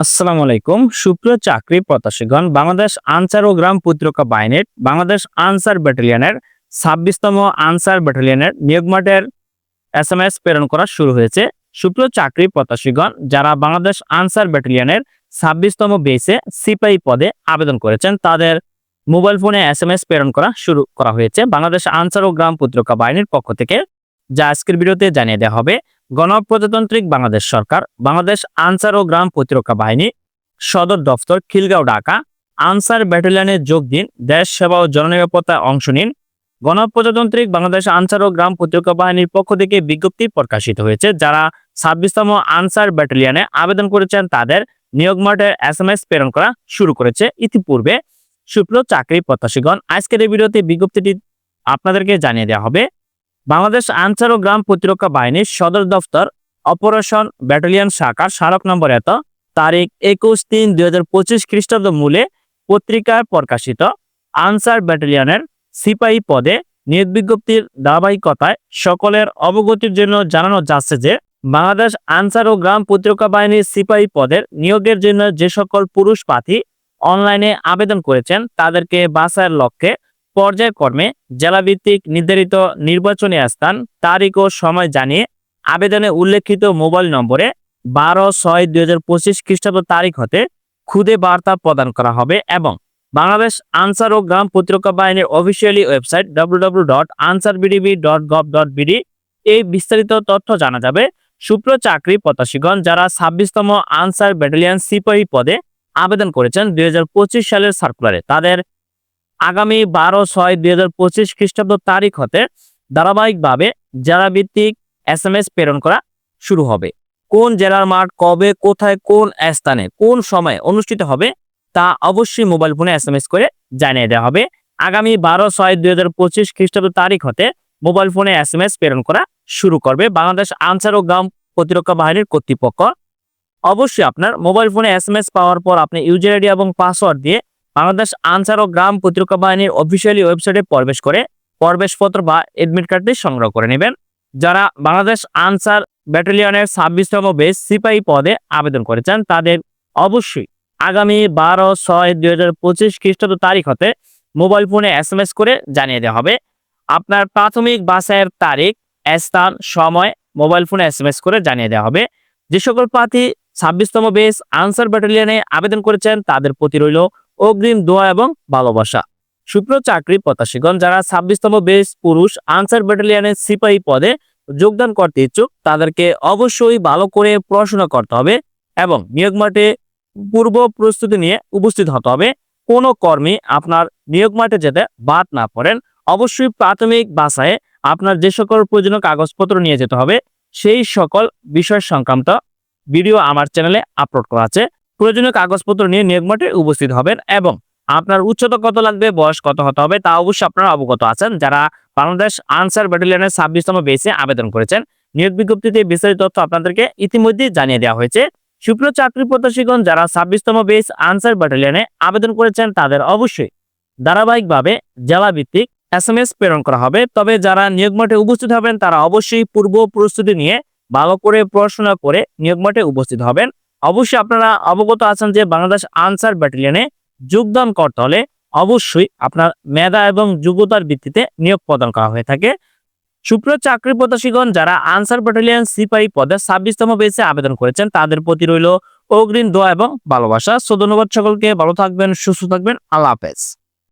আসসালামু আলাইকুম। সুপ্রিয় চাকরি প্রত্যাশীগণ, বাংলাদেশ আনসার ও গ্রাম প্রতিরক্ষা বাহিনীর বাংলাদেশ আনসার ব্যাটালিয়নের ছাব্বিশতম আনসার ব্যাটালিয়নের নিয়োগমাটের এস এম এস প্রেরণ করা শুরু হয়েছে। সুপ্রিয় চাকরি প্রত্যাশীগণ, যারা বাংলাদেশ আনসার ব্যাটালিয়নের ছাব্বিশতম বেসে সিপাহী পদে আবেদন করেছেন, তাদের মোবাইল ফোনে এস এম এস প্রেরণ করা শুরু করা হয়েছে। বাংলাদেশ আনসার ও গ্রাম প্রতিরক্ষা বাহিনীর পক্ষ থেকে যা আজকের ভিডিওতে জানিয়ে দেওয়া হবে। গণপ্রজাতান্ত্রিক বাংলাদেশ সরকার, বাংলাদেশ আনসার ও গ্রাম প্রতিরক্ষা বাহিনী, সদর দফতর, খিলগাঁও, ঢাকা। আনসার ব্যাটালিয়নে যোগ দিন, দেশ সেবা ও জননিরাপত্তায় অংশ নিন। গণপ্রজাতান্ত্রিক বাংলাদেশ আনসার ও গ্রাম প্রতিরক্ষা বাহিনীর পক্ষ থেকে বিজ্ঞপ্তি প্রকাশিত হয়েছে, যারা ছাব্বিশতম আনসার ব্যাটালিয়নে আবেদন করেছেন তাদের নিয়োগ মাঠের এস এম এস প্রেরণ করা শুরু করেছে ইতিপূর্বে। সুপ্রিয় চাকরি প্রত্যাশীগণ, আজকের এই ভিডিওতে বিজ্ঞপ্তিটি আপনাদেরকে জানিয়ে দেওয়া হবে। বাংলাদেশ আনসার ও গ্রাম প্রতিরক্ষা বাহিনীর সদর দফতর অপারেশন ব্যাটালিয়ন শাখার স্মারক নম্বর এত, তারিখ একুশ তিন দুই হাজার পঁচিশ খ্রিস্টাব্দ মূলে পত্রিকায় প্রকাশিত। আনসার ব্যাটালিয়নের সিপাহী পদে নিয়োগ বিজ্ঞপ্তির ধারাবাহিকতায় সকলের অবগতির জন্য জানানো যাচ্ছে যে, বাংলাদেশ আনসার ও গ্রাম প্রতিরক্ষা বাহিনীর সিপাহী পদের নিয়োগের জন্য যে সকল পুরুষ প্রার্থী অনলাইনে আবেদন করেছেন, তাদেরকে বাছাইয়ের লক্ষ্যে পর্যায়ক্রমে জেলাভিত্তিক নির্ধারিত নির্বাচনী স্থান, তারিখ ও সময় জানিয়ে আবেদনে উল্লেখিত মোবাইল নম্বরে বারো ছয় দুই হাজার পঁচিশ খ্রিস্টাব্দ তারিখ হতে খুদে বার্তা প্রদান করা হবে এবং বাংলাদেশ আনসার ও গ্রাম প্রতিরক্ষা বাহিনীর officially website W dot Ansar VDP dot gov dot BD এই বিস্তারিত তথ্য জানা যাবে। সুপ্র চাকরি প্রত্যাশীগণ যারা ছাব্বিশতম আনসার ব্যাটালিয়ন সিপাহী পদে আবেদন করেছেন দুই হাজার পঁচিশ সালের সার্কুলারে, তাদের আগামী বারো ছয় দুই হাজার পঁচিশ খ্রিস্টাব্দ তারিখ হতে ধারাবাহিকভাবে জেলা ভিত্তিক এস এম এস প্রেরণ করা শুরু হবে। কোন জেলার মাঠ কবে, কোথায়, কোন স্থানে, কোন সময় অনুষ্ঠিত হবে তা অবশ্যই মোবাইল ফোনে এস করে জানিয়ে দেওয়া হবে। আগামী বারো ছয় দুই হাজার পঁচিশ খ্রিস্টাব্দ তারিখ হতে মোবাইল ফোনে এস প্রেরণ করা শুরু করবে বাংলাদেশ আনসার ও গ্রাম প্রতিরক্ষা বাহিনীর কর্তৃপক্ষ। অবশ্যই আপনার মোবাইল ফোনে এস এম এস পাওয়ার পর আপনি ইউজার আইডি এবং পাসওয়ার্ড দিয়ে বাংলাদেশ আনসার ও গ্রাম প্রতিরক্ষা বাহিনীর অফিসিয়ালি ওয়েবসাইটে প্রবেশ করে প্রবেশপত্র বা এডমিট কার্ডটি সংগ্রহ করে নেবেন, যারা বাংলাদেশ আনসার ব্যাটালিয়নের ছাব্বিশতম বেস সিপাহী পদে আবেদন করেছেন তাদের অবশ্যই আগামী বারো ছয় দুই হাজার পঁচিশ খ্রিস্টাব্দ তারিখ হতে মোবাইল ফোনে এস এম এস করে জানিয়ে দেওয়া হবে। আপনার প্রাথমিক বাসায়ের তারিখ, স্থান, সময় মোবাইল ফোনে এস এম এস করে জানিয়ে দেওয়া হবে। যে সকল প্রার্থী ছাব্বিশতম বেস আনসার ব্যাটালিয়নে আবেদন করেছেন তাদের প্রতি রইল অগ্রিম দোয়া এবং ভালোবাসা। সুপ্র চাকরি প্রত্যাশীগণ, যারা ছাব্বিশতম বেশ পুরুষ আনসার ব্যাটালিয়নের সিপাহী পদে যোগদান করতে ইচ্ছুক, তাদেরকে অবশ্যই ভালো করে পড়াশোনা করতে হবে এবং নিয়োগ মাঠে পূর্ব প্রস্তুতি নিয়ে উপস্থিত হতে হবে। কোনো কর্মী আপনার নিয়োগ মাঠে যেতে বাদ না পড়েন। অবশ্যই প্রাথমিক বাসায় আপনার যে সকল প্রয়োজনীয় কাগজপত্র নিয়ে যেতে হবে, সেই সকল বিষয় সংক্রান্ত ভিডিও আমার চ্যানেলে আপলোড করা আছে। প্রয়োজনীয় কাগজপত্র নিয়ে নিয়োগ মাঠে উপস্থিত হবেন এবং আপনার উচ্চতা কত লাগবে, বয়স কত হতে হবে তা অবশ্যই আপনারা অবগত আছেন। যারা বাংলাদেশ আনসার ব্যাটালিয়নের ছাব্বিশতম বেসে আবেদন করেছেন, নিয়োগ বিজ্ঞপ্তিতে বিস্তারিত তথ্য আপনাদেরকে ইতিমধ্যে জানিয়ে দেওয়া হয়েছে। সুপ্রিয় চাকরি প্রত্যাশীগণ, যারা ছাব্বিশতম বেস আনসার ব্যাটালিয়নে আবেদন করেছেন, তাদের অবশ্যই ধারাবাহিকভাবে জেলা ভিত্তিক এস এম এস প্রেরণ করা হবে। তবে যারা নিয়োগ মাঠে উপস্থিত হবেন, তারা অবশ্যই পূর্ব প্রস্তুতি নিয়ে ভালো করে পড়াশোনা করে নিয়োগ মাঠে উপস্থিত হবেন। অবশ্যই আপনারা অবগত আছেন যে বাংলাদেশ আনসার ব্যাটালিয়নে যোগদান করতে হলে অবশ্যই আপনার মেধা এবং যোগ্যতার ভিত্তিতে নিয়োগ প্রদান করা হয়ে থাকে। সুপ্রিয় চাকরি প্রত্যাশীগণ, যারা আনসার ব্যাটালিয়ন সিপাহী পদে ছাব্বিশতম বেসে আবেদন করেছেন, তাদের প্রতি রইল অগ্রিম দোয়া এবং ভালোবাসা। সো ধন্যবাদ সকলকে, ভালো থাকবেন, সুস্থ থাকবেন, আল্লাহ হাফেজ।